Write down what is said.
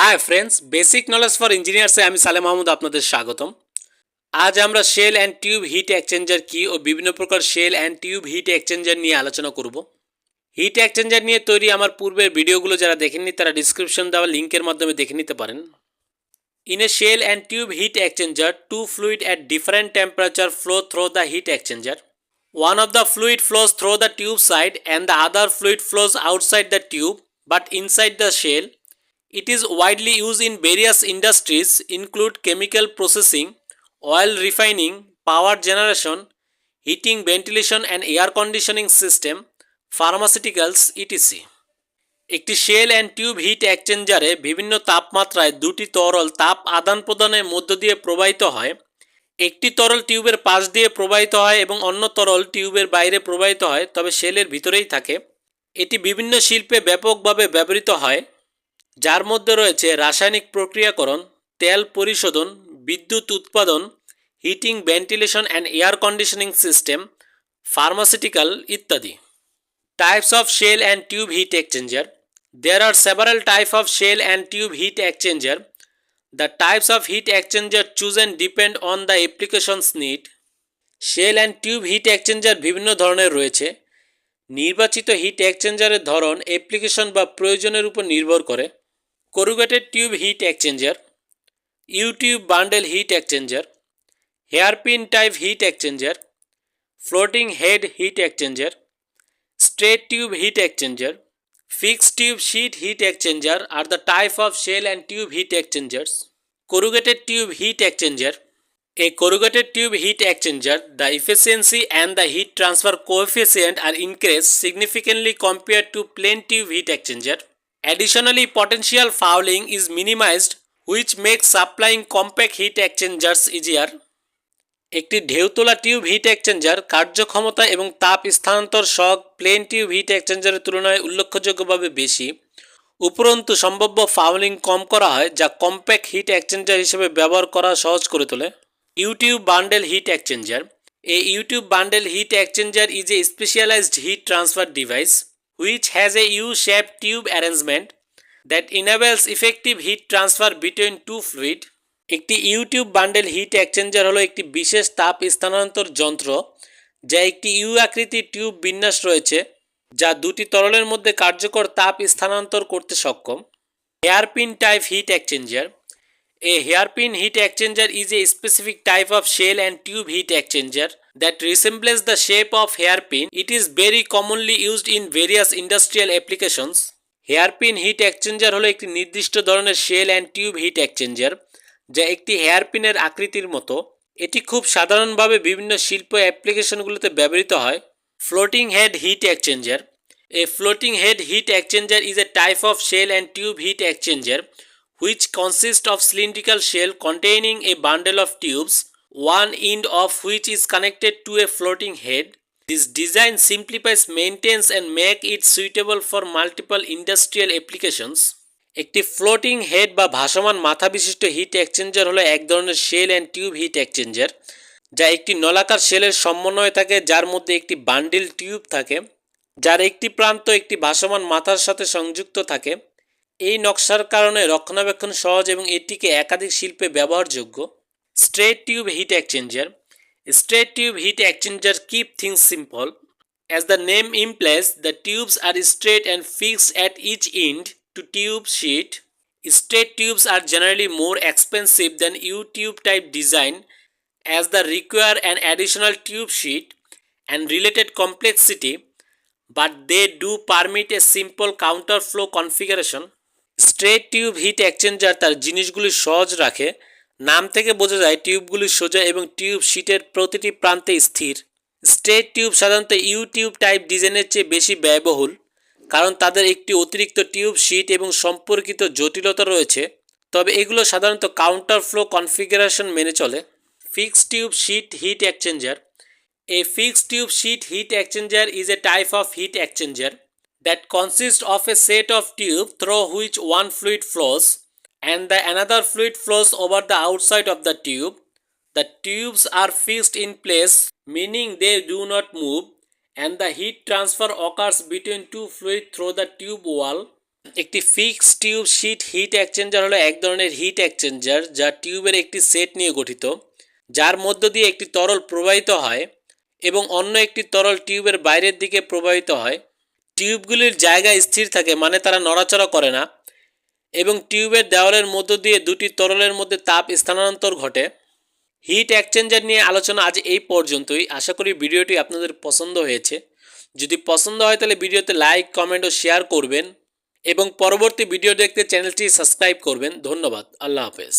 Hi friends basic knowledge for ইঞ্জিনিয়ার্সে আমি সালেম মাহমুদ আপনাদের স্বাগতম। আজ আমরা shell and tube heat exchanger কি ও বিভিন্ন প্রকার shell and tube heat exchanger নিয়ে আলোচনা করব। হিট এক্সচেঞ্জার নিয়ে তৈরি আমার পূর্বের ভিডিওগুলো যারা দেখেননি, তারা ডিসক্রিপশন দেওয়া লিঙ্কের মাধ্যমে দেখে নিতে পারেন। In a shell and tube heat exchanger two fluid at different temperature flow through the heat exchanger One of the fluid flows through the tube side and the other fluid flows outside the tube, but inside the shell. It is widely used in various industries include chemical processing, oil refining, power generation, heating, ventilation and air conditioning system, pharmaceuticals etc. একটি shell and tube heat এক্সচেঞ্জারে বিভিন্ন তাপমাত্রায় দুটি তরল তাপ আদান প্রদানের মধ্য দিয়ে প্রবাহিত হয় একটি তরল টিউবের পাশ দিয়ে প্রবাহিত হয় এবং অন্য তরল টিউবের বাইরে প্রবাহিত হয় তবে শেলের ভিতরেই থাকে এটি বিভিন্ন শিল্পে ব্যাপকভাবে ব্যবহৃত হয় যার মধ্যে রয়েছে রাসায়নিক প্রক্রিয়াকরণ, তেল পরিশোধন, বিদ্যুৎ উৎপাদন, heating, ventilation and air conditioning system, pharmaceutical ইত্যাদি। Types of shell and tube heat exchanger. There are several type of shell and tube heat exchanger The types of heat exchanger chosen depend on the applications need. Shell and tube heat exchanger বিভিন্ন ধরনের রয়েছে। নির্বাচিত hit এক্সচেঞ্জারের ধরন application বা প্রয়োজনের উপর নির্ভর করে। Corrugated tube heat exchanger U tube bundle heat exchanger hairpin type heat exchanger floating head heat exchanger straight tube heat exchanger fixed tube sheet heat exchanger are the type of shell and tube heat exchangers corrugated tube heat exchanger a corrugated tube heat exchanger the efficiency and the heat transfer coefficient are increased significantly compared to plain tube heat exchanger additionally, potential fouling is minimized, which makes supplying compact heat exchangers easier. একটি ঢেউতোলা tube heat exchanger কার্যক্ষমতা এবং তাপ স্থানান্তর সহ plane tube heat এক্সচেঞ্জারের তুলনায় উল্লেখযোগ্যভাবে বেশি। উপরন্তু, সম্ভাব্য ফাউলিং কম করা হয়, যা কম্প্যাক্ট হিট এক্সচেঞ্জার হিসেবে ব্যবহার করা সহজ করে তোলে। U tube bundle heat exchanger a U tube bundle heat exchanger is a specialized heat transfer device has a U shape tube arrangement that enables effective heat transfer between two fluid একটি U tube bundle heat exchanger হলো একটি বিশেষ তাপ স্থানান্তর যন্ত্র, যা একটি you আকৃতির টিউব বিন্যাস রয়েছে, যা দুটি তরলের মধ্যে কার্যকর তাপ স্থানান্তর করতে সক্ষম। Hairpin type heat exchanger a hairpin heat exchanger is a specific type of shell and tube heat exchanger that resembles the shape of hairpin it is very commonly used in various industrial applications hairpin heat exchanger হলো একটি নির্দিষ্ট ধরনের shell and tube heat exchanger যা একটি হেয়ারপিনের আকৃতির মতো। এটি খুব সাধারণভাবে বিভিন্ন শিল্প অ্যাপ্লিকেশনগুলোতে ব্যবহৃত হয়। Floating head heat exchanger a floating head heat exchanger is a type of shell and tube heat exchanger which consist of cylindrical shell containing a bundle of tubes, one end of which is connected to a floating head. This design simplifies maintenance and make it suitable for multiple industrial applications. একটি floating head বা ভাসমান মাথা বিশিষ্ট heat exchanger হলো এক ধরনের shell and tube heat exchanger যা একটি নলাকার শেলের সমন্বয়ে থাকে, যার মধ্যে একটি বান্ডিল টিউব থাকে, যার একটি প্রান্ত একটি ভাসমান মাথার সাথে সংযুক্ত থাকে এই নকশার কারণে রক্ষণাবেক্ষণ সহজ এবং এটিকে একাধিক শিল্পে ব্যবহারযোগ্য straight tube heat exchanger straight tube heat exchanger keep things simple As the name implies, the tubes are straight and fixed at each end to tube sheet. Straight tubes are generally more expensive than U-tube type design as they require an additional tube sheet and related complexity, but they do permit a simple counterflow configuration. Straight tube heat exchanger তার জিনিসগুলি সহজ রাখে নাম থেকে বোঝা যায় টিউবগুলি সোজা এবং টিউব শিটের প্রতিটি প্রান্তে স্থির। স্ট্রেট টিউব সাধারণত ইউটিউব টাইপ ডিজাইনের চেয়ে বেশি ব্যয়বহুল, কারণ তাদের একটি অতিরিক্ত টিউব শিট এবং সম্পর্কিত জটিলতা রয়েছে। তবে এগুলো সাধারণত কাউন্টার ফ্লো কনফিগারেশন মেনে চলে। Fixed tube sheet heat exchanger. A fixed tube sheet heat exchanger is a type of heat exchanger that consists of a set of tube through which one fluid flows and the another fluid flows over the outside of the tube. The tubes are fixed in place, meaning they do not move, and the heat transfer occurs between two fluids through the tube wall. একটি fix tube sheet heat exchanger হলো এক ধরনের hit exchanger যা টিউবের একটি set নিয়ে গঠিত যার মধ্য দিয়ে একটি তরল প্রবাহিত হয় এবং অন্য একটি তরল টিউবের বাইরের দিকে প্রবাহিত হয় টিউবগুলির জায়গা স্থির থাকে মানে তারা নড়াচড়া করে না এবং টিউবের দেওয়ালের মধ্য দিয়ে দুটি তরলের মধ্যে তাপ স্থানান্তর ঘটে। হিট এক্সচেঞ্জার নিয়ে আলোচনা আজ এই পর্যন্তই। আশা করি ভিডিওটি আপনাদের পছন্দ হয়েছে। যদি পছন্দ হয় তাহলে ভিডিওতে লাইক, কমেন্ট ও শেয়ার করবেন এবং পরবর্তী ভিডিও দেখতে চ্যানেলটি সাবস্ক্রাইব করবেন। ধন্যবাদ। আল্লাহ হাফেজ।